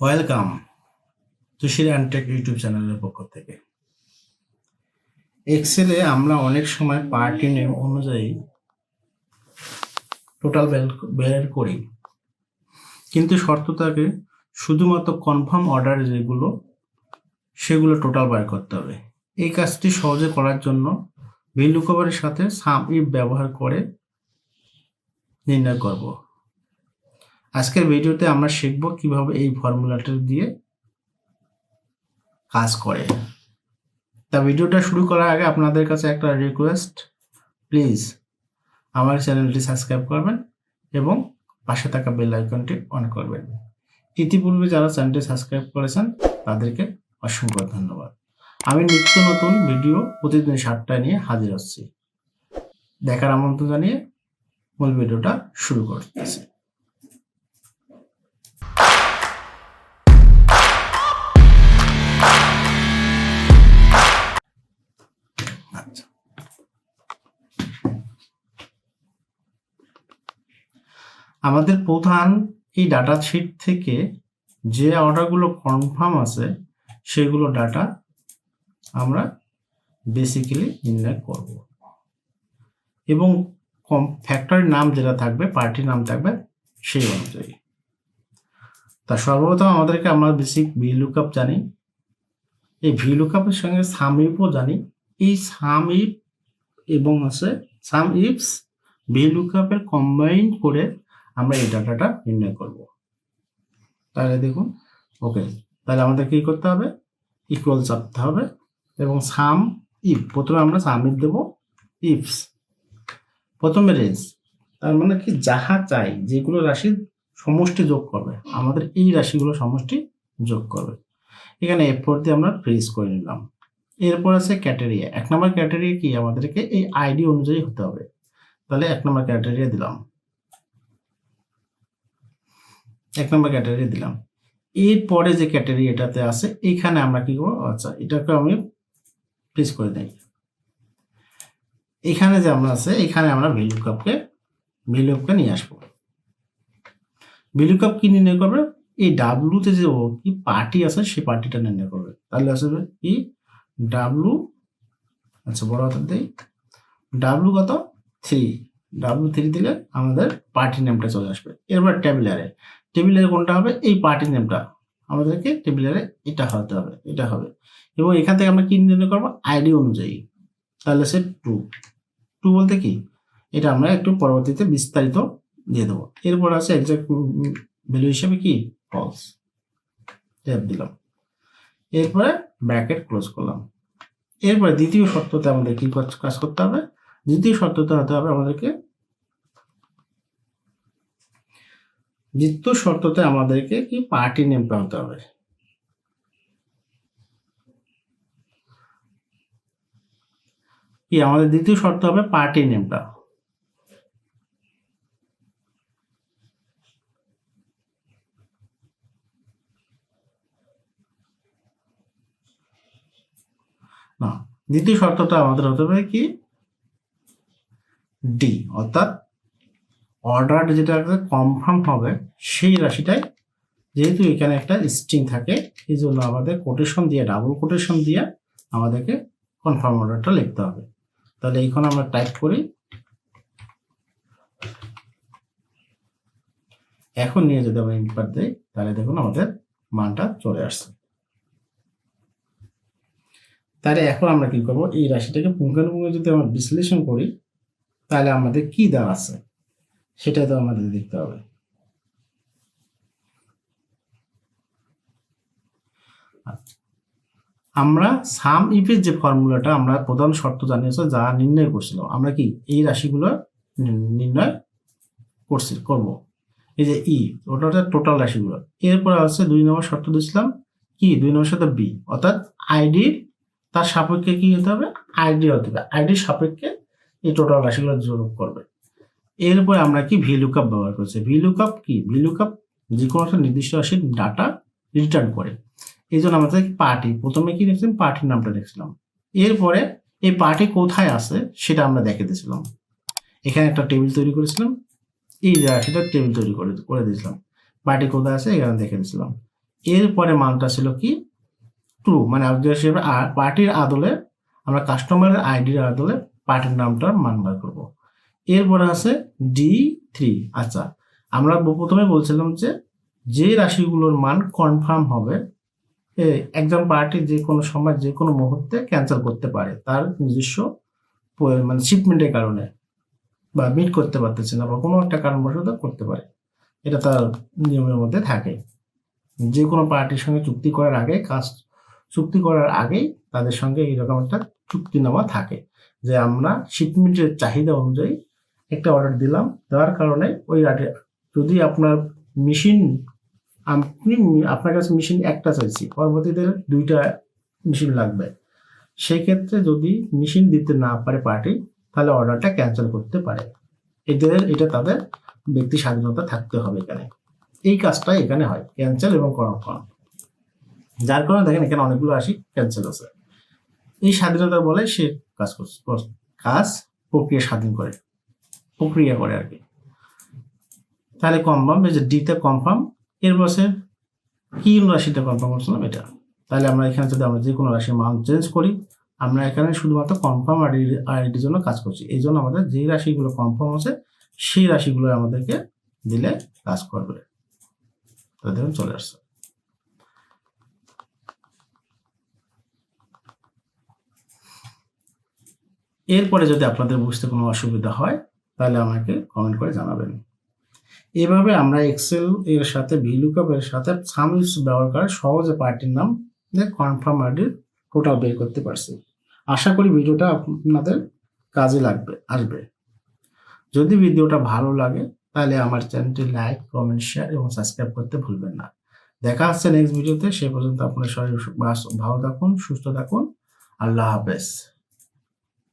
Welcome তুষির অ্যান্টেক YouTube চ্যানেলের পক্ষ থেকে। এক্সেলে আমরা অনেক সময় পার্টি নেম অনুযায়ী টোটাল বের করি। কিন্তু শর্ত থাকে শুধুমাত্র কনফার্ম অর্ডার যেগুলো, সেগুলো টোটাল বার করতে হবে। এই কাজটি সহজে করার জন্য ভ্যালু কভারের সাথে সাম ইফ ব্যবহার করে নির্ণয় করব। আজকের ভিডিওতে আমরা শিখব কীভাবে এই ফর্মুলাটা দিয়ে কাজ করে। তা ভিডিওটা শুরু করার আগে আপনাদের কাছে একটা রিকোয়েস্ট প্লিজ আমার চ্যানেলটি সাবস্ক্রাইব করবেন এবং পাশে থাকা বেল আইকনটি অন করবেন। ইতিপূর্বে যারা চ্যানেলটি সাবস্ক্রাইব করেছেন, তাদেরকে অসংখ্য ধন্যবাদ। আমি নিত্য নতুন ভিডিও প্রতিদিন সাতটায় নিয়ে হাজির হচ্ছি। দেখার আমন্ত্রণ জানিয়ে মূল ভিডিওটা শুরু করতেছি আমাদের প্রধান এই ডাটা শিট থেকে যে অর্ডারগুলো কনফার্ম আছে, সেগুলো ডাটা আমরা বেসিক্যালি নির্ণয় করব। এবং কম ফ্যাক্টরির নাম যেটা থাকবে পার্টির নাম থাকবে, সেই অনুযায়ী। তা সর্বপ্রথম আমাদেরকে আমরা বেসিক ভি লুকআপ জানি। এই ভি লুকআপের সঙ্গে সাম সামিপও জানি। এই সাম ইফ এবং আছে সাম ইফস ভি লুকআপের কম্বাইন করে আমরা এই ডাটাটা নির্ণয় করব। তাহলে দেখুন, ওকে, তাহলে আমাদের কি করতে হবে? ইকুয়াল চাপতে হবে এবং সাম ইফ প্রথমে আমরা সাম ইফ দেবো। ইফস প্রথমে রেঞ্জ তার মানে কি যাহা চাই, যেগুলো রাশি সমষ্টি যোগ করবে, আমাদের এই রাশিগুলো সমষ্টি যোগ করবে। এখানে এরপর দিয়ে আমরা ফ্রিজ করে নিলাম। এরপর আছে ক্যাটেরিয়া এক নম্বর ক্যাটেরিয়া কি? আমাদেরকে এই আইডি অনুযায়ী হতে হবে। তাহলে এক নম্বর ক্যাটেরিয়া দিলাম। এক নম্বর ক্যাটেরিয়া দিলাম। এরপরে যে ক্যাটাগরি এটাতে আছে এখানে আমরা কি করব? আচ্ছা এটাকে আমি ফ্রিজ করে দিই। এখানে যে আমরা আছে, এখানে আমরা ভ্যালু কাপকে ভ্যালু কাপকে নিয়ে আসব। ভ্যালু কাপ কি নির্ণয় করবে? এই ডাব্লুতে যে ও কি পার্টি আছে, সেই পার্টিটা নির্ণয় করবে। তাহলে আসবে কি? ডাব্লু আচ্ছা বড় হাতের দিই। ডাব্লু কত? থ্রি ডাব্লু থ্রি দিলে আমাদের পার্টি নেমটা চলে আসবে। এরপর টেবিলারে টেবিলারে কোনটা হবে? এই পার্টি নেমটা আমাদেরকে টেবিলারে এটা হতে হবে, এটা হবে। এবং এখান থেকে আমরা কি নির্ণয় করব? আইডি অনুযায়ী। তাহলে সে টু টু বলতে কি? এটা আমরা একটু পরবর্তীতে বিস্তারিত দিয়ে দেবো। এরপর আছে এক্সাক্ট ভ্যালু হিসেবে কি? ফলস ট্যাপ দিলাম। এরপরে ব্র্যাকেট ক্লোজ করলাম। এরপরে দ্বিতীয় শর্ততে আমাদের কি কাজ করতে হবে? দ্বিতীয় শর্ততে হতে হবে আমাদেরকে দ্বিতীয় শর্ততে আমাদেরকে কি পার্টি নেম হতে হবে? কি আমাদের দ্বিতীয় শর্ত হবে পার্টি নেমটা না, দ্বিতীয় শর্তটা আমাদের হতে হবে কি? ডি, অর্থাৎ অর্ডার যেটা কনফার্ম হবে, সেই রাশিটাই যেহেতু এখানে একটা স্ট্রিং থাকে, এই জন্য আমাদের কোটেশন দিয়ে ডাবল কোটেশন দিয়ে আমাদেরকে কনফার্ম অর্ডারটা লিখতে হবে। তাহলে এইখানে আমরা টাইপ করি। এখন নিয়ে যদি আমরা ইনপার দিই, তাহলে দেখুন আমাদের মানটা চলে আসছে। তাহলে এখন আমরা কি করব? এই রাশিটাকে পুঙ্খানুপুঙ্খ যদি আমরা বিশ্লেষণ করি, তাহলে আমাদের কি দাঁড়াচ্ছে সেটা তো আমাদের দেখতে হবে। আমরা সাম ইফের যে ফর্মুলাটা আমরা প্রধান শর্ত জানিয়েছি, যা নির্ণয় করছিলাম, আমরা কি এই রাশিগুলো নির্ণয় করছি করব। এই যে ই ওটা হচ্ছে টোটাল রাশিগুলো। এরপরে আছে দুই নম্বর শর্ত দিয়েছিলাম, কি? দুই নম্বর শর্ত বি অর্থাৎ আইডি তার সাপেক্ষে কি হতে হবে? আইডি হতে হবে। আইডির সাপেক্ষে এই টোটাল রাশিগুলো যোগ করবে। এরপরে আমরা কি ভিলুকাপ ব্যবহার করছি? ভিলুকাপ কি? ভিলুকাপ যে কোনো একটা নির্দিষ্ট রাশির ডাটা রিটার্ন করে। এই জন্য আমাদের পার্টি প্রথমে কি দেখছিলাম? পার্টির নামটা দেখছিলাম। এরপরে এই পার্টি কোথায় আছে সেটা আমরা দেখে দিয়েছিলাম। এখানে একটা টেবিল তৈরি করেছিলাম। এই রাশিটা টেবিল তৈরি করে করে দিয়েছিলাম। পার্টি কোথায় আছে এখানে দেখে দিয়েছিলাম। এরপরে মানটা ছিল কি? ট্রু মানে পার্টির আদলে, আমরা কাস্টমারের আইডির আদলে পার্টির নামটার মান বার করব। এরপরে আছে ডি থ্রি আচ্ছা আমরা প্রথমে বলছিলাম যে যে রাশিগুলোর মান কনফার্ম হবে একজন পার্টি যে কোনো সময় যে কোনো মুহূর্তে ক্যান্সেল করতে পারে, তার নিজস্ব মানে শিপমেন্টের কারণে বা মিট করতে পারতেছে না বা কোনো একটা কারণবশত করতে পারে। এটা তার নিয়মের মধ্যে থাকে। যে কোনো পার্টির সঙ্গে চুক্তি করার আগে কাজ, চুক্তি করার আগেই তাদের সঙ্গে এইরকম একটা চুক্তিনামা থাকে যে আমরা শিপমেন্টের চাহিদা অনুযায়ী একটা অর্ডার দিলাম, দেওয়ার কারণে ওই রাটে যদি আপনার মেশিন আপনি আপনার কাছে মেশিন একটা চাইছি, পরবর্তীতে দুইটা মেশিন লাগবে। সেই ক্ষেত্রে যদি মেশিন দিতে না পারে পার্টি তাহলে অর্ডারটা ক্যান্সেল করতে পারে। এদের, এটা তাদের ব্যক্তি স্বাধীনতা থাকতে হবে এখানে। এই কাজটা এখানে হয় ক্যান্সেল এবং কনফার্ম যার কারণে দেখেন এখানে অনেকগুলো আসি ক্যান্সেল আছে। এই স্বাধীনতা বলে সে কাজ কাজ প্রক্রিয়া স্বাধীন করে। প্রক্রিয়া করে আর কি। তাহলে কনফার্ম এই যে ডিতে কনফার্ম এর বসে কি রাশিতে কনফার্ম করছিলাম এটা তাহলে আমরা এখানে যদি আমরা যে কোনো রাশির মান চেঞ্জ করি, আমরা এখানে শুধুমাত্র কনফার্ম আইডির জন্য কাজ করছি। এই জন্য আমাদের যে রাশিগুলো কনফার্ম আছে, সেই রাশিগুলো আমাদেরকে দিলে কাজ করবে। দেখুন, চলে আসছে। এরপরে যদি আপনাদের বুঝতে কোনো অসুবিধা হয় তাহলে আমাকে কমেন্ট করে জানাবেন। এভাবে আমরা এক্সেল এর সাথে ভিলুকাপ এর সাথে সামিস ব্যবহার করে সহজে পার্টির নাম কনফার্ম আইডির টোটাল বের করতে পারছি। আশা করি ভিডিওটা আপনাদের কাজে লাগবে, আসবে। যদি ভিডিওটা ভালো লাগে, তাহলে আমার চ্যানেলটি লাইক কমেন্ট শেয়ার এবং সাবস্ক্রাইব করতে ভুলবেন না। দেখা হচ্ছে নেক্সট ভিডিওতে সে পর্যন্ত আপনার শরীর ভালো থাকুন, সুস্থ থাকুন। আল্লাহ হাফেজ।